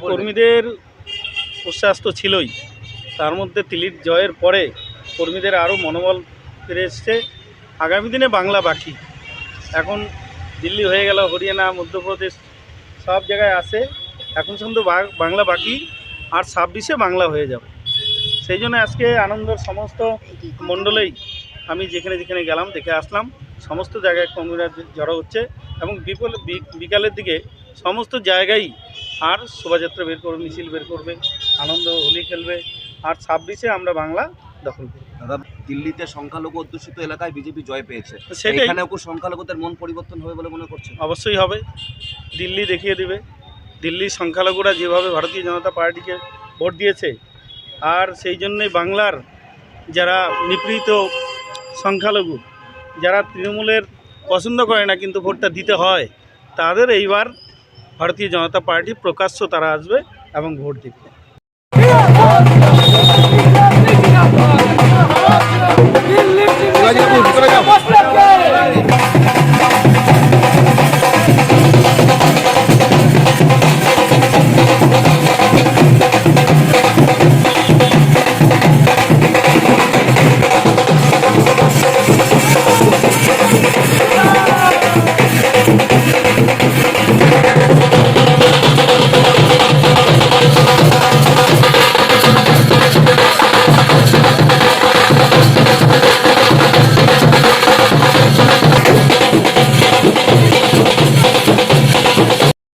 কর্মীদের উচ্ছ্বাস তো ছিলই। তার মধ্যে তিলির জয়ের পরে কর্মীদের আরও মনোবল ফিরে এসছে। আগামী দিনে বাংলা বাকি। এখন দিল্লি হয়ে গেল হরিয়ানা মধ্যপ্রদেশ সব জায়গায় আছে। এখন শুধু বা- বাংলা বাকি আর ছাব্বিশে বাংলা হয়ে যাবে। সেই জন্য আজকে আনন্দের সমস্ত মণ্ডলেই আমি যেখানে যেখানে গেলাম দেখে আসলাম। সমস্ত জায়গায় কর্মীরা জড়ো হচ্ছে এবং বিপল বিকালের দিকে সমস্ত জায়গায় আর শোভাযাত্রা বের করবে মিছিল বের করবে আনন্দ হোলি খেলবে আর ছাব্বিশে আমরা বাংলা দখল করব। দাদা দিল্লিতে সংখ্যালঘু অধ্যুষিত এলাকায় বিজেপি জয় পেয়েছে। সেটাই। এখানেও কি সংখ্যালঘুদের মন পরিবর্তন হবে বলে মনে করছে অবশ্যই হবে। দিল্লি দেখিয়ে দিবে। দিল্লির সংখ্যালঘুরা যেভাবে ভারতীয় জনতা পার্টিকে ভোট দিয়েছে আর সেই জন্যই বাংলার যারা নিপীড়িত সংখ্যালঘু যারা তৃণমূলের পছন্দ করে না কিন্তু ভোটটা দিতে হয় তাদের এইবার भारतीय जनता पार्टी प्रकाश्य तारा एवं भोट दे